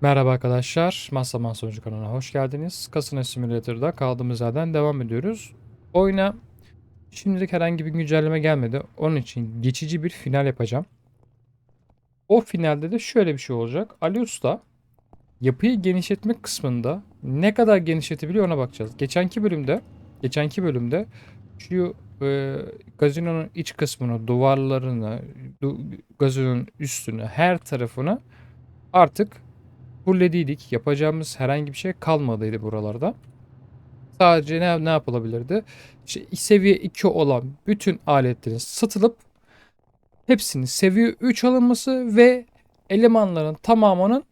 Merhaba arkadaşlar, Masaman Sonucu kanalına hoş geldiniz. Kasino Simulator'da kaldığımız yerden devam ediyoruz. Oyuna şimdilik herhangi bir güncelleme gelmedi. Onun için geçici bir final yapacağım. O finalde de şöyle bir şey olacak. Ali Usta yapıyı genişletme kısmında ne kadar genişletebiliyor ona bakacağız. Geçenki bölümde, geçenki bölümde şu e, gazinonun iç kısmını, duvarlarını, du, gazinonun üstünü, her tarafını artık fullediydik. Yapacağımız herhangi bir şey kalmadıydı buralarda. Sadece ne, ne yapılabilirdi? İşte seviye 2 olan bütün aletlerin satılıp hepsinin seviye 3 alınması ve elemanların tamamının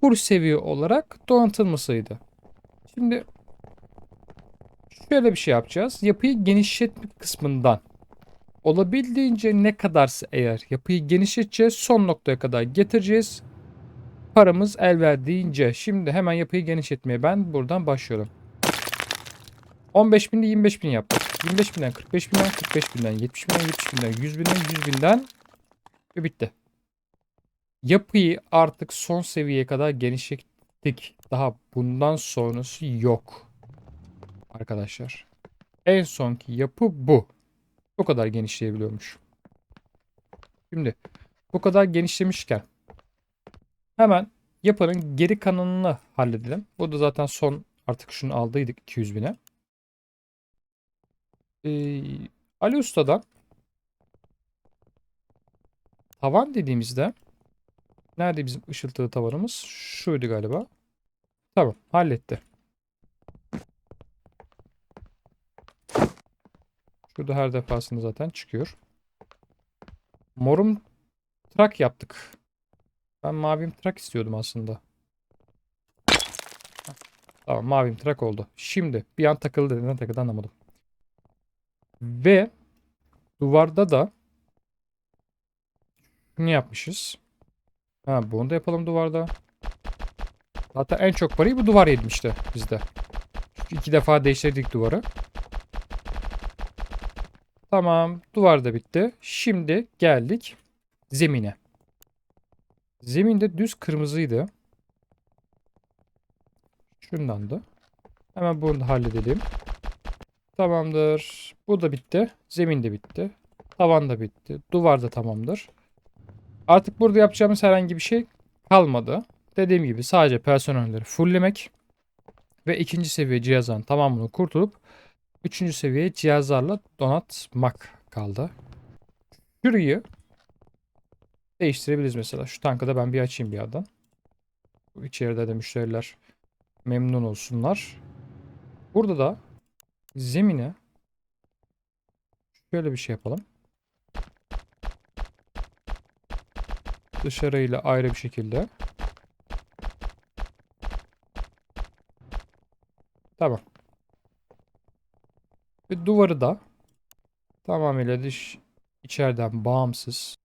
full seviye olarak donatılmasıydı. Şimdi şöyle bir şey yapacağız. Yapıyı genişletme kısmından olabildiğince ne kadarsa eğer yapıyı genişleteceğiz son noktaya kadar getireceğiz paramız el verdiğince. Şimdi hemen yapıyı genişletmeye ben buradan başlıyorum. 15 binde 25 bin yaptık. 25 binden 45 binden 45 binden 70 binden 70 binden 100 binden 100 binden ve bitti. Yapıyı artık son seviyeye kadar genişlettik. Daha bundan sonrası yok. Arkadaşlar. En sonki yapı bu. Bu kadar genişleyebiliyormuş. Şimdi bu kadar genişlemişken Hemen yapının geri kalanını halledelim. Bu da zaten son artık şunu aldıydık 200 bine. Ee, Ali Usta'dan tavan dediğimizde nerede bizim ışıltılı tavanımız? Şuydu galiba. Tamam halletti. Şurada her defasında zaten çıkıyor. Morum trak yaptık. Ben mavim trak istiyordum aslında. Tamam mavim trak oldu. Şimdi bir an takıldı. Neden takıldı anlamadım. Ve duvarda da ne yapmışız? Ha bunu da yapalım duvarda. Zaten en çok parayı bu duvar yemişti bizde. Çünkü iki defa değiştirdik duvarı. Tamam. Duvar da bitti. Şimdi geldik zemine. Zeminde düz kırmızıydı. Şundan da. Hemen bunu da halledelim. Tamamdır. Bu da bitti. Zemin de bitti. Tavan da bitti. Duvar da tamamdır. Artık burada yapacağımız herhangi bir şey kalmadı. Dediğim gibi sadece personelleri fulllemek ve ikinci seviye cihazların tamamını kurtulup üçüncü seviye cihazlarla donatmak kaldı. Şurayı değiştirebiliriz mesela. Şu tankı da ben bir açayım bir. Bu içeride de müşteriler memnun olsunlar. Burada da zemine şöyle bir şey yapalım. Dışarıyla ayrı bir şekilde. Tamam. Ve duvarı da tamamıyla dış içeriden bağımsız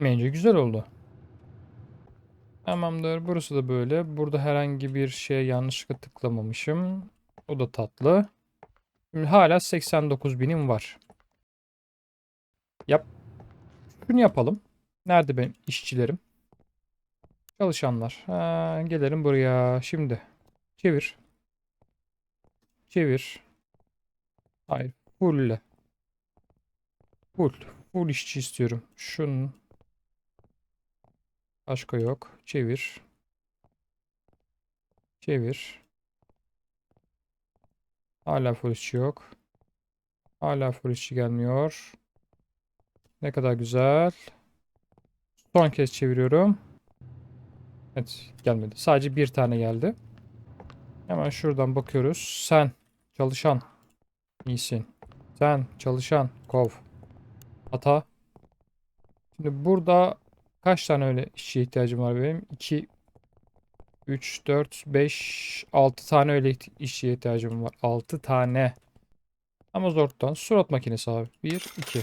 Bence güzel oldu. Tamamdır. Burası da böyle. Burada herhangi bir şeye yanlışlıkla tıklamamışım. O da tatlı. Şimdi hala 89 binim var. Yap. Şunu yapalım. Nerede benim işçilerim? Çalışanlar. Ha, gelelim buraya. Şimdi. Çevir. Çevir. Hayır. Full. Full. Full işçi istiyorum. Şunun Başka yok. Çevir. Çevir. Hala full yok. Hala full gelmiyor. Ne kadar güzel. Son kez çeviriyorum. Evet gelmedi. Sadece bir tane geldi. Hemen şuradan bakıyoruz. Sen çalışan iyisin. Sen çalışan kov. Hata. Şimdi burada Kaç tane öyle işçiye ihtiyacım var benim? 2, 3, 4, 5, 6 tane öyle işçiye ihtiyacım var. 6 tane. Ama zorttan surat makinesi abi. 1, 2.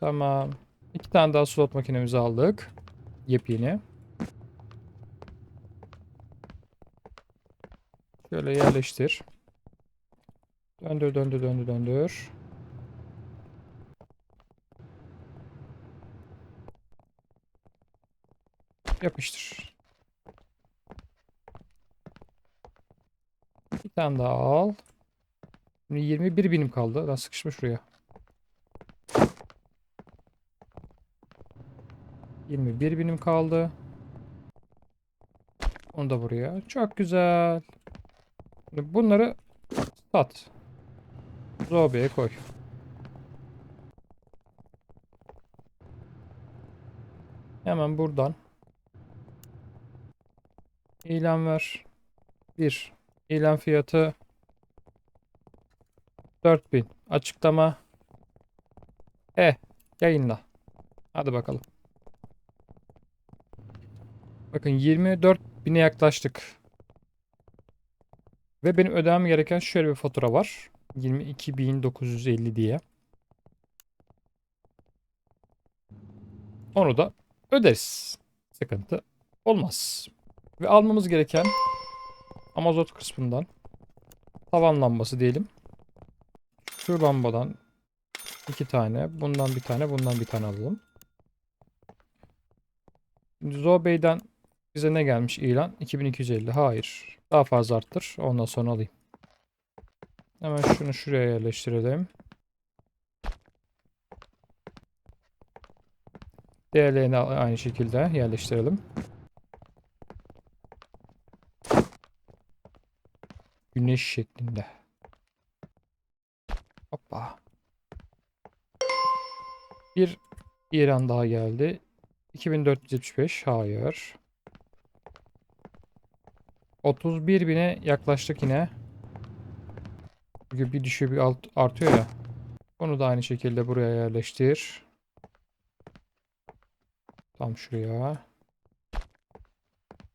Tamam. 2 tane daha slot makinemizi aldık. Yepyeni. Şöyle yerleştir. Döndür döndür döndür döndür. Yapıştır. Bir tane daha al. Şimdi 21 binim kaldı. Lan sıkışma şuraya. 21 binim kaldı. Onu da buraya. Çok güzel. Şimdi bunları sat. Zobe'ye koy. Hemen buradan ilan ver. 1. İlan fiyatı 4000. Açıklama. E. Yayınla. Hadi bakalım. Bakın 24 bine yaklaştık. Ve benim ödemem gereken şöyle bir fatura var. 22.950 diye. Onu da öderiz. Sıkıntı olmaz. Ve almamız gereken Amazot kısmından tavan lambası diyelim. Şu lambadan iki tane, bundan bir tane, bundan bir tane alalım. Zobey'den bize ne gelmiş ilan? 2250. Hayır. Daha fazla arttır. Ondan sonra alayım. Hemen şunu şuraya yerleştirelim. Diğerlerini aynı şekilde yerleştirelim. Güneş şeklinde. Hoppa. Bir İran daha geldi. 2475. Hayır. 31 bine yaklaştık yine. Çünkü bir düşüyor bir alt artıyor ya. Onu da aynı şekilde buraya yerleştir. Tam şuraya.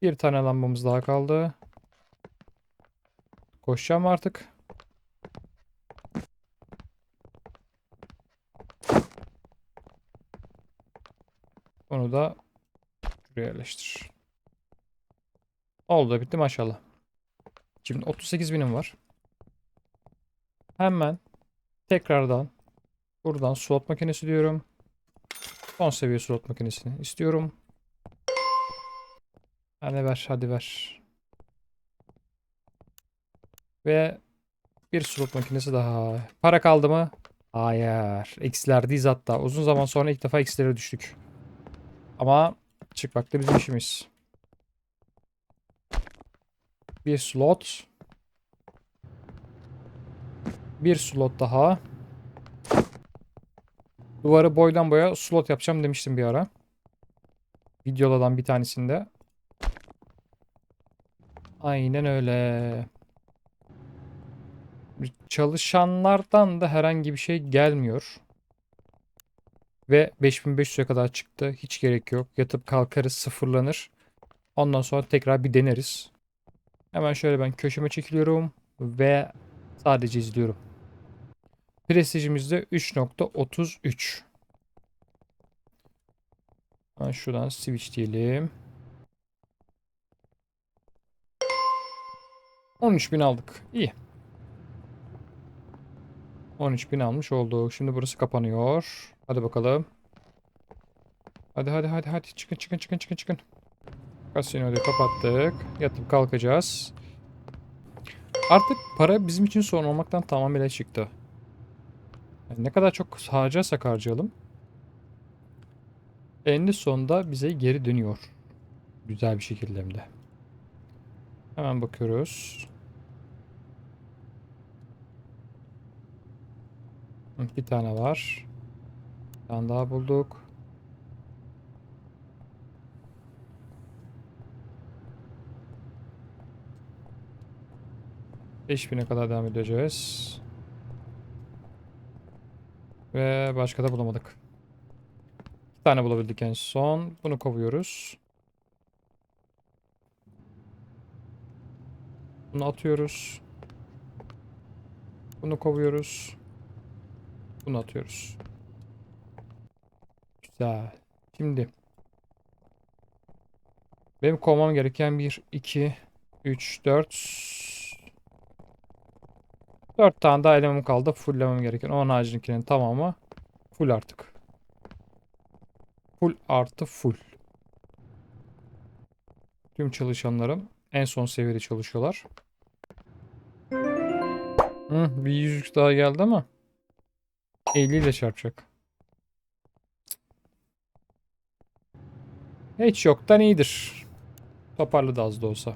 Bir tane lambamız daha kaldı. Koşacağım artık. Onu da şuraya yerleştir. Oldu bitti maşallah. Şimdi 38 binim var. Hemen tekrardan buradan slot makinesi diyorum. Son seviye slot makinesini istiyorum. Hadi ver hadi ver. Ve bir slot makinesi daha. Para kaldı mı? Hayır. Eksilerdeyiz hatta. Uzun zaman sonra ilk defa eksilere düştük. Ama çıkmak da bizim işimiz. Bir slot. Bir slot daha. Duvarı boydan boya slot yapacağım demiştim bir ara. Videolardan bir tanesinde. Aynen öyle. Çalışanlardan da herhangi bir şey gelmiyor. Ve 5500'e kadar çıktı. Hiç gerek yok. Yatıp kalkarız sıfırlanır. Ondan sonra tekrar bir deneriz. Hemen şöyle ben köşeme çekiliyorum. Ve sadece izliyorum. Prestijimiz de 3.33. Ben şuradan switch diyelim. 13.000 aldık. İyi. 13.000 almış olduk. Şimdi burası kapanıyor. Hadi bakalım. Hadi hadi hadi hadi çıkın çıkın çıkın çıkın çıkın. Kasinoyu kapattık. Yatıp kalkacağız. Artık para bizim için sorun olmaktan tamamıyla çıktı. Yani ne kadar çok harcarsak harcayalım. Eninde sonunda bize geri dönüyor. Güzel bir şekilde hem de. Hemen bakıyoruz. Bir tane var. Bir tane daha bulduk. Bine kadar devam edeceğiz. Ve başka da bulamadık. Bir tane bulabildik en son. Bunu kovuyoruz. Bunu atıyoruz. Bunu kovuyoruz. Bunu atıyoruz. Güzel. Şimdi benim kovmam gereken 1, 2, 3, 4 4 tane daha elemem kaldı. Fulllemem gereken. Onun haricindekinin tamamı full artık. Full artı full. Tüm çalışanlarım en son seviyede çalışıyorlar. Hı, bir yüzük daha geldi ama 50 ile çarpacak. Hiç yoktan iyidir. Toparladı az da olsa.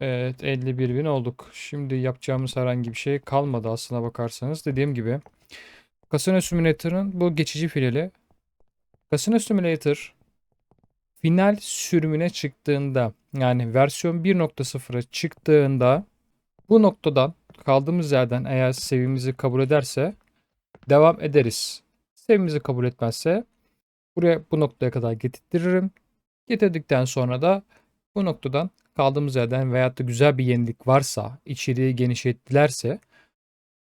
Evet 51 bin olduk. Şimdi yapacağımız herhangi bir şey kalmadı aslına bakarsanız. Dediğim gibi Casino Simulator'ın bu geçici finali Casino Simulator final sürümüne çıktığında yani versiyon 1.0'a çıktığında bu noktadan kaldığımız yerden eğer seviyemizi kabul ederse devam ederiz. Seviyemizi kabul etmezse buraya bu noktaya kadar getirtirim. Getirdikten sonra da bu noktadan kaldığımız yerden veyahut da güzel bir yenilik varsa, içeriği genişlettilerse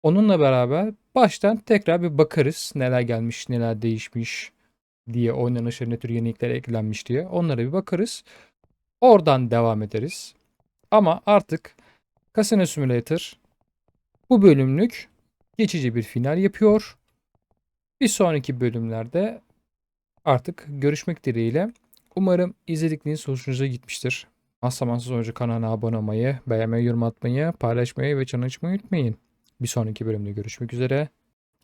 onunla beraber baştan tekrar bir bakarız neler gelmiş, neler değişmiş diye oynanışa ne tür yenilikler eklenmiş diye onlara bir bakarız. Oradan devam ederiz. Ama artık Casino Simulator bu bölümlük geçici bir final yapıyor. Bir sonraki bölümlerde artık görüşmek dileğiyle. Umarım izledikleriniz hoşunuza gitmiştir. Asamansız Oyuncu kanalına abone olmayı, beğenmeyi, yorum atmayı, paylaşmayı ve çan açmayı unutmayın. Bir sonraki bölümde görüşmek üzere.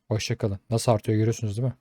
Hoşçakalın. Nasıl artıyor görüyorsunuz değil mi?